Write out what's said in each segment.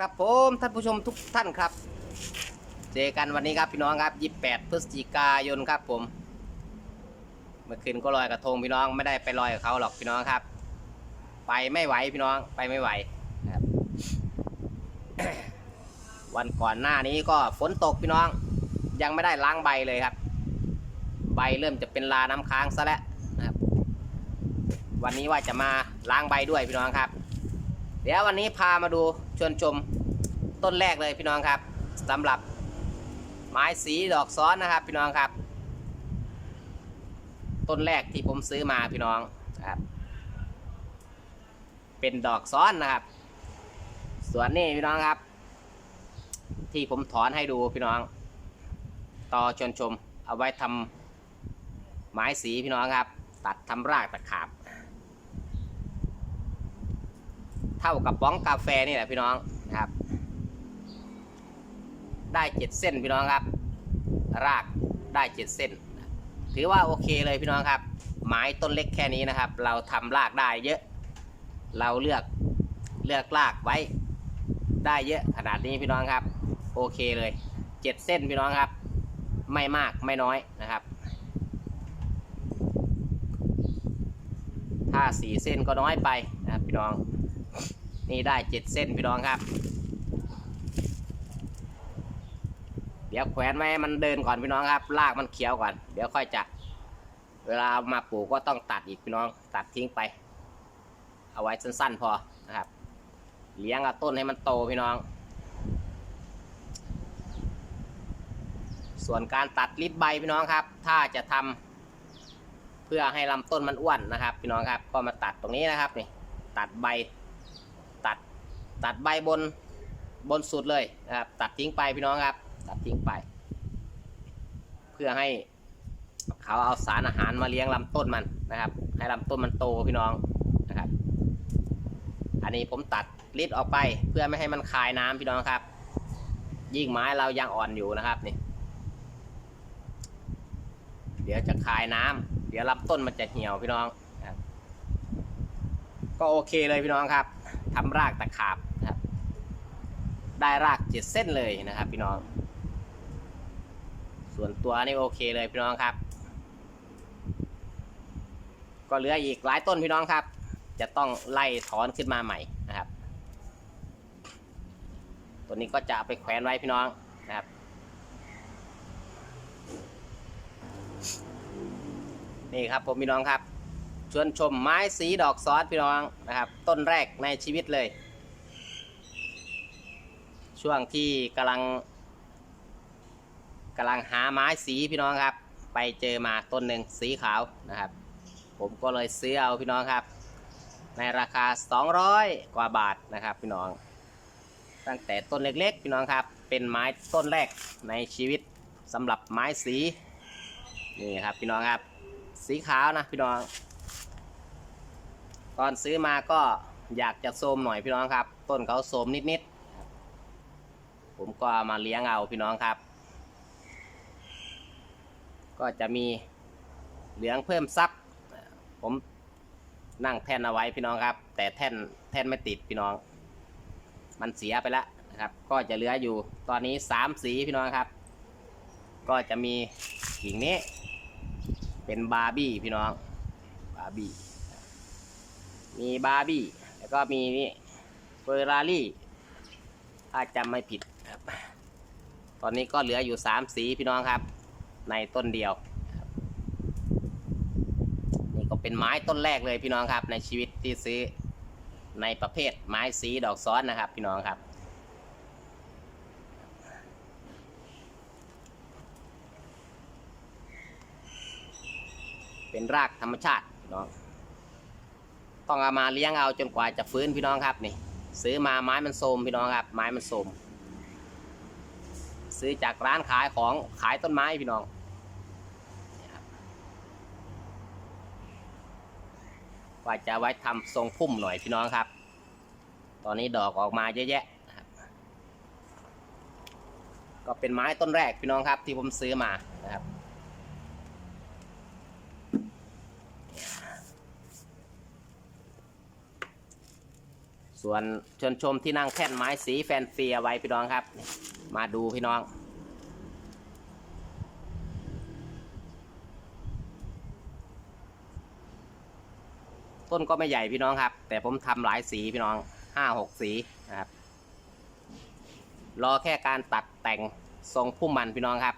ครับผมท่านผู้ชมทุกท่านครับ เจอกันวันนี้ครับพี่น้องครับ 28 พฤศจิกายนครับผม เมื่อคืนก็ลอยกระทงพี่น้องไม่ได้ไปลอยกับเขาหรอกพี่น้องครับ ไปไม่ไหวพี่น้องไปไม่ไหวนะครับ วันก่อนหน้านี้ก็ฝนตกพี่น้อง ยังไม่ได้ล้างใบเลยครับ ใบเริ่มจะเป็นลาน้ำค้างซะแล้วนะครับ วันนี้ว่าจะมาล้างใบด้วยพี่น้องครับ เดี๋ยววันนี้พามาดู ชวนชมต้นแรกเลยพี่น้องครับสำหรับไม้สีดอกซ้อนนะครับ พี่น้องครับ ต้นแรกที่ผมซื้อมาพี่น้องครับ เป็นดอกซ้อนนะครับ ส่วนนี้พี่น้องครับ ที่ผมถอนให้ดูพี่น้อง ต่อชวนชมเอาไว้ทำไม้สีพี่น้องครับ ตัดทำรากตะขาบ เท่ากับป้องกาแฟนี่แหละพี่น้องนะครับ ได้เจ็ดเส้นพี่น้องครับ รากได้เจ็ดเส้น ถือว่าโอเคเลยพี่น้องครับ ไม้ต้นเล็กแค่นี้นะครับ เราทำรากได้เยอะ เราเลือกเลือกรากไว้ได้เยอะขนาดนี้พี่น้องครับ โอเคเลยเจ็ดเส้นพี่น้องครับ ไม่มากไม่น้อยนะครับ ถ้าสี่เส้นก็น้อยไปนะครับพี่น้อง นี่ได้เจ็ดเส้นพี่น้องครับ เดี๋ยวแขวนไว้มันเดินก่อนพี่น้องครับรากมันเขียวก่อน เดี๋ยวค่อยจะ เวลาเอามาปลูกก็ต้องตัดอีกพี่น้องตัดทิ้งไป เอาไว้สั้นๆพอนะครับ เลี้ยงเอาต้นให้มันโตพี่น้อง ส่วนการตัดริบใบพี่น้องครับ ถ้าจะทำเพื่อให้ลำต้นมันอ้วนนะครับ พี่น้องครับ ก็มาตัดตรงนี้นะครับนี่ตัดใบ ตัดตัดใบบนบนสุดเลยนะครับตัดทิ้งไปพี่น้องครับ ตัดทิ้งไป เพื่อให้เขาเอาสารอาหารมาเลี้ยงลำต้นมันนะครับ ให้ลำต้นมันโตพี่น้องนะครับ อันนี้ผมตัดลิดออกไปเพื่อไม่ให้มันคายน้ำพี่น้องครับ ยิ่งไม้เรายังอ่อนอยู่นะครับนี่เดี๋ยวจะคายน้ำเดี๋ยวลำต้นมันจะเหี่ยวพี่น้องก็โอเคเลยพี่น้องครับ ทำรากตะขาบนะครับ ได้รากเจ็ดเส้นเลยนะครับพี่น้อง ส่วนตัวนี่โอเคเลยพี่น้องครับ ก็เหลืออีกหลายต้นพี่น้องครับ จะต้องไล่ถอนขึ้นมาใหม่นะครับ ตัวนี้ก็จะเอาไปแขวนไว้พี่น้องนะครับนี่ครับผมพี่น้องครับ วนชมไม้สีดอกซอสพี่น้องนะครับ ต้นแรกในชีวิตเลย ช่วงที่กำลังกำลังหาไม้สีพี่น้องครับ ไปเจอมาต้นหนึ่งสีขาวนะครับ ผมก็เลยซื้อเอาพี่น้องครับ ในราคา 200 กว่าบาทนะครับพี่น้อง ตั้งแต่ต้นเล็กๆ พี่น้องครับ เป็นไม้ต้นแรกในชีวิตสำหรับไม้สีนี่ครับพี่น้องครับ สีขาวนะพี่น้อง ตอนซื้อมาก็อยากจะโสมหน่อยพี่น้องครับ ต้นเขาโสมนิดๆ ผมก็มาเลี้ยงเอาพี่น้องครับ ก็จะมีเหลืองเพิ่มซับผมนั่งแท่นเอาไว้พี่น้องครับ แต่แท่นแท่นไม่ติดพี่น้อง มันเสียไปแล้วนะครับ ก็จะเหลืออยู่ตอนนี้สามสีพี่น้องครับ ก็จะมีกิ่งนี้ เป็นบาร์บี้พี่น้องบาร์บี้ มีบาร์บี้ แล้วก็มีนี่เฟอร์รารี่ ถ้าจำไม่ผิดครับ ตอนนี้ก็เหลืออยู่สามสีพี่น้องครับ ในต้นเดียว นี่ก็เป็นไม้ต้นแรกเลยพี่น้องครับ ในชีวิตที่ซื้อในประเภทไม้สีดอกซ้อนนะครับ พี่น้องครับเป็นรากธรรมชาติพี่น้อง ต้องเอามาเลี้ยงเอาจนกว่าจะฟื้นพี่น้องครับนี่ ซื้อมาไม้มันโทมพี่น้องครับ ไม้มันโทมซื้อจากร้านขายของขายต้นไม้พี่น้องว่าจะไว้ทำทรงพุ่มหน่อยพี่น้องครับ ตอนนี้ดอกออกมาเยอะแยะก็เป็นไม้ต้นแรกพี่น้องครับที่ผมซื้อมานะครับ ส่วนชนชมที่นั่งแท่นไม้สีแฟนเฟียไว้พี่น้องครับ มาดูพี่น้อง ต้นก็ไม่ใหญ่พี่น้องครับ แต่ผมทำหลายสีพี่น้องห้าหกสีนะครับ รอแค่การตัดแต่งทรงพุ่มมันพี่น้องครับ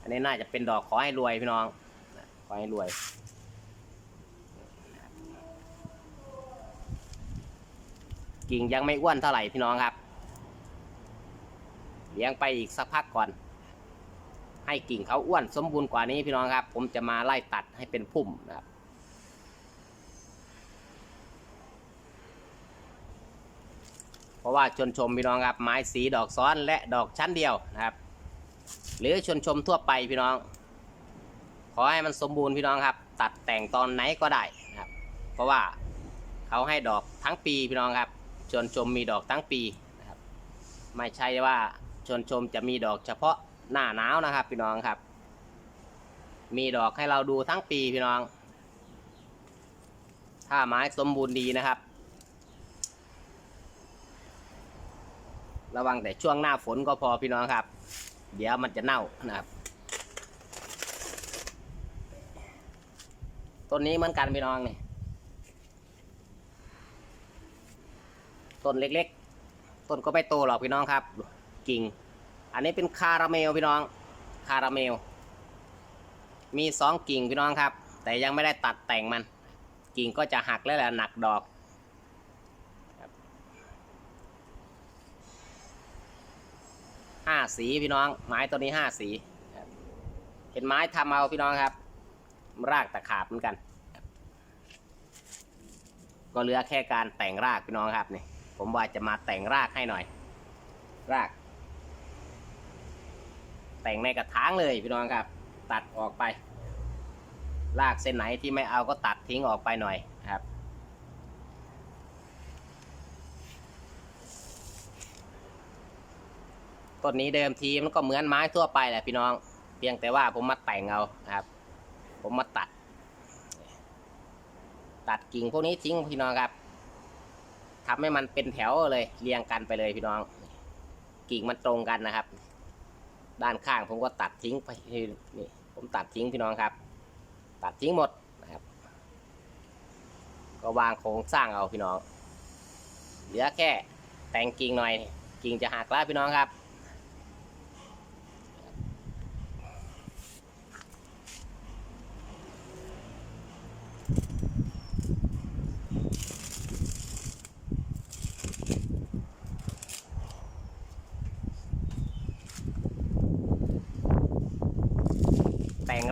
อันนี้น่าจะเป็นดอกขอให้รวยพี่น้องขอให้รวย กิ่งยังไม่อ้วนเท่าไหร่พี่น้องครับ เลี้ยงไปอีกสักพักก่อน ให้กิ่งเขาอ้วนสมบูรณ์กว่านี้พี่น้องครับ ผมจะมาไล่ตัดให้เป็นพุ่มนะครับเพราะว่าชนชมพี่น้องครับไม้สีดอกซ้อนและดอกชั้นเดียวนะครับ หรือชนชมทั่วไปพี่น้อง ขอให้มันสมบูรณ์พี่น้องครับ ตัดแต่งตอนไหนก็ได้นะครับ เพราะว่าเขาให้ดอกทั้งปีพี่น้องครับ ชนชมมีดอกทั้งปีนะครับ ไม่ใช่ว่าชนชมจะมีดอกเฉพาะหน้าหนาวนะครับ พี่น้องครับ มีดอกให้เราดูทั้งปีพี่น้อง ถ้าไม้สมบูรณ์ดีนะครับ ระวังแต่ช่วงหน้าฝนก็พอพี่น้องครับ เดี๋ยวมันจะเน่านะครับต้นนี้เหมือนกันพี่น้องนี่ ต้นเล็กๆ ต้นก็ไม่โตหรอกพี่น้องครับ กิ่ง อันนี้เป็นคาราเมลพี่น้อง คาราเมล มีสองกิ่งพี่น้องครับ แต่ยังไม่ได้ตัดแต่งมัน กิ่งก็จะหักแล้วแหละหนักดอกห้าสีพี่น้อง ไม้ตัวนี้ห้าสีเป็นไม้ทำเอาพี่น้องครับ รากตะขาบเหมือนกัน ก็เหลือแค่การแต่งรากพี่น้องครับนี่ ผมว่าจะมาแต่งรากให้หน่อย ราก แต่งในกระถางเลยพี่น้องครับ ตัดออกไป รากเส้นไหนที่ไม่เอาก็ตัดทิ้งออกไปหน่อยครับ ต้นนี้เดิมทีมันก็เหมือนไม้ทั่วไปแหละพี่น้อง เพียงแต่ว่าผมมาแต่งเอาครับ ผมมาตัด ตัดกิ่งพวกนี้ทิ้งพี่น้องครับ ทำให้มันเป็นแถวเลยเรียงกันไปเลยพี่น้อง กิ่งมันตรงกันนะครับ ด้านข้างผมก็ตัดทิ้งไปนี่ผมตัดทิ้งพี่น้องครับ ตัดทิ้งหมดนะครับ ก็วางโครงสร้างเอาพี่น้อง เหลือแค่แต่งกิ่งหน่อย กิ่งจะหักแล้วพี่น้องครับ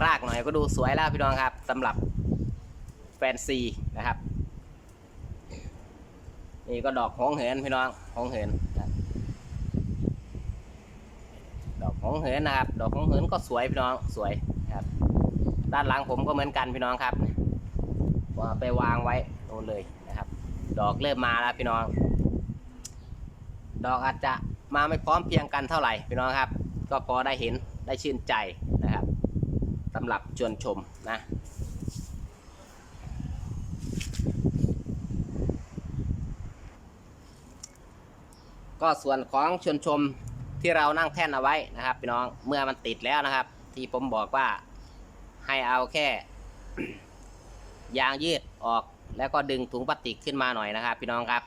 รากหน่อยก็ดูสวยแล้วพี่น้องครับสำหรับแฟนซีนะครับ นี่ก็ดอกหงเหินพี่น้องหงเหินดอกหงเหินนะครับ ดอกหงเหินก็สวยพี่น้องสวยครับ ด้านหลังผมก็เหมือนกันพี่น้องครับว่าไปวางไว้โน่นเลยนะครับ ดอกเริ่มมาแล้วพี่น้อง ดอกอาจจะมาไม่พร้อมเพียงกันเท่าไหร่พี่น้องครับ ก็พอได้เห็นได้ชื่นใจ สำหรับชวนชมนะก็ส่วนของชวนชมที่เรานั่งแท่นเอาไว้นะครับพี่น้องเมื่อมันติดแล้วนะครับ ที่ผมบอกว่าให้เอาแค่ ยางยืดออกแล้วก็ดึงถุงพลาสติกขึ้นมาหน่อยนะครับ พี่น้องครับ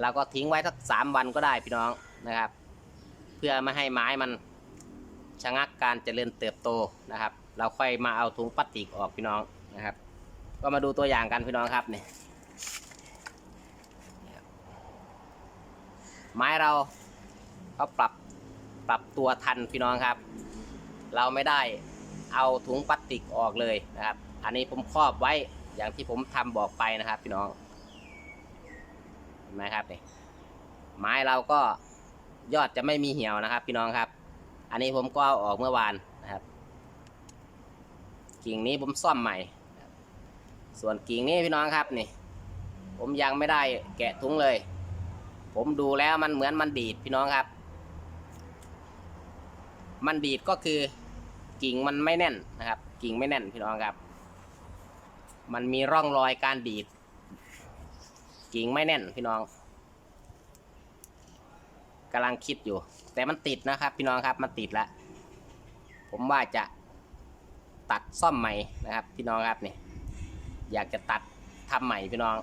เราก็ทิ้งไว้สักสามวันก็ได้พี่น้องนะครับ เพื่อไม่ให้ไม้มันชะงักการเจริญเติบโตนะครับ เราค่อยมาเอาถุงพลาสติกออกพี่น้องนะครับ ก็มาดูตัวอย่างกันพี่น้องครับเนี่ยไม้เราเขาปรับปรับตัวทันพี่น้องครับ เราไม่ได้เอาถุงพลาสติกออกเลยนะครับ อันนี้ผมครอบไว้อย่างที่ผมทำบอกไปนะครับ พี่น้องเห็นไหมครับเนี่ยไม้เราก็ยอดจะไม่มีเหี่ยวนะครับ พี่น้องครับ อันนี้ผมก็เอาออกเมื่อวาน กิ่งนี้ผมซ่อมใหม่ ส่วนกิ่งนี้พี่น้องครับนี่ ผมยังไม่ได้แกะถุงเลย ผมดูแล้วมันเหมือนมันดีดพี่น้องครับ มันดีดก็คือกิ่งมันไม่แน่นนะครับ กิ่งไม่แน่นพี่น้องครับ มันมีร่องรอยการดีด กิ่งไม่แน่นพี่น้องกำลังคิดอยู่ แต่มันติดนะครับ พี่น้องครับมันติดแล้วผมว่าจะ ตัดซ่อมใหม่นะครับ พี่น้องครับนี่อยากจะตัดทำใหม่พี่น้อง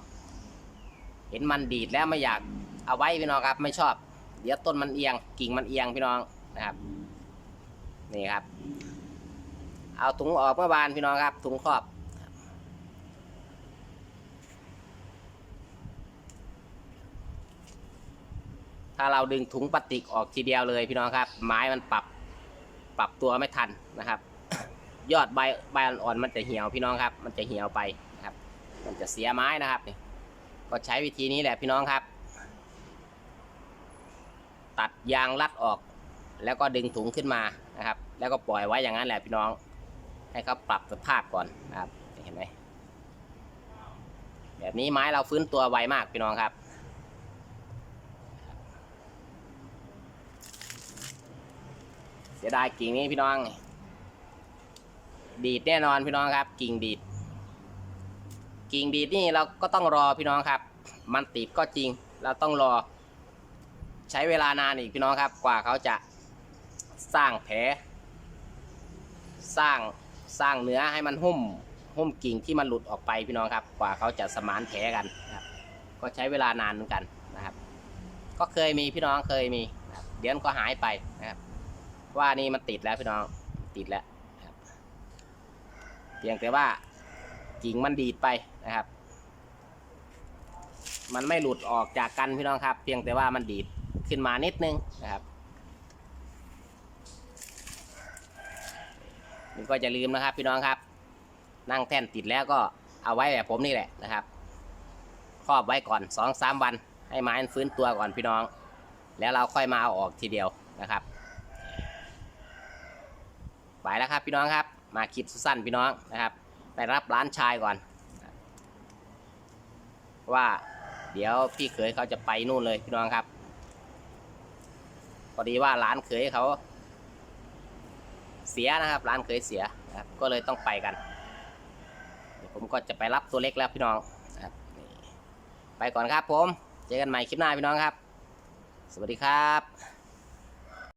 เห็นมันดีดแล้วไม่อยากเอาไว้พี่น้องครับ ไม่ชอบ เดี๋ยวต้นมันเอียง กิ่งมันเอียงพี่น้องนะครับ นี่ครับ เอาถุงออกเมื่อวานพี่น้องครับถุงครอบถ้าเราดึงถุงพลาสติกออกทีเดียวเลยพี่น้องครับ ไม้มันปรับปรับตัวไม่ทันนะครับ ยอดใบใบอ่อนมันจะเหี่ยวพี่น้องครับ มันจะเหี่ยวไปนะครับ มันจะเสียไม้นะครับนี่ก็ใช้วิธีนี้แหละพี่น้องครับ ตัดยางรัดออก แล้วก็ดึงถุงขึ้นมานะครับ แล้วก็ปล่อยไว้อย่างนั้นแหละพี่น้อง ให้เขาปรับสภาพก่อนนะครับเห็นไหมแบบนี้ไม้เราฟื้นตัวไวมากพี่น้องครับเสียดายกิ่งนี้พี่น้อง ดีดแน่นอนพี่น้องครับ กิ่งดีด กิ่งดีดนี่เราก็ต้องรอพี่น้องครับ มันติดก็จริง เราต้องรอ ใช้เวลานานอีกพี่น้องครับ กว่าเขาจะสร้างแผลสร้างสร้างเนื้อให้มันหุ้มหุ้มกิ่งที่มันหลุดออกไปพี่น้องครับ กว่าเขาจะสมานแผลกันนะครับ ก็ใช้เวลานานเหมือนกันนะครับ ก็เคยมีพี่น้องเคยมีเดี๋ยวมันก็หายไปนะครับ ว่านี่มันติดแล้วพี่น้องติดแล้ว เพียงแต่ว่ากิ่งมันดีดไปนะครับ มันไม่หลุดออกจากกันพี่น้องครับ เพียงแต่ว่ามันดีดขึ้นมานิดนึงนะครับนี่ก็จะลืมนะครับพี่น้องครับ นั่งแท่นติดแล้วก็เอาไว้แบบผมนี่แหละนะครับครอบไว้ก่อนสองสามวัน ให้ไม้ฟื้นตัวก่อนพี่น้อง แล้วเราค่อยมาเอาออกทีเดียวนะครับ ไปแล้วครับพี่น้องครับ มาคลิปสั้นพี่น้องนะครับ ไปรับร้านชายก่อน ว่าเดี๋ยวพี่เขยเขาจะไปนู่นเลยพี่น้องครับพอดีว่าร้านเขยเขา เสียนะครับ ร้านเขยเสียนะครับ ก็เลยต้องไปกันผมก็จะไปรับตัวเล็กแล้วพี่น้องครับไปก่อนครับผม เจอกันใหม่คลิปหน้าพี่น้องครับ สวัสดีครับ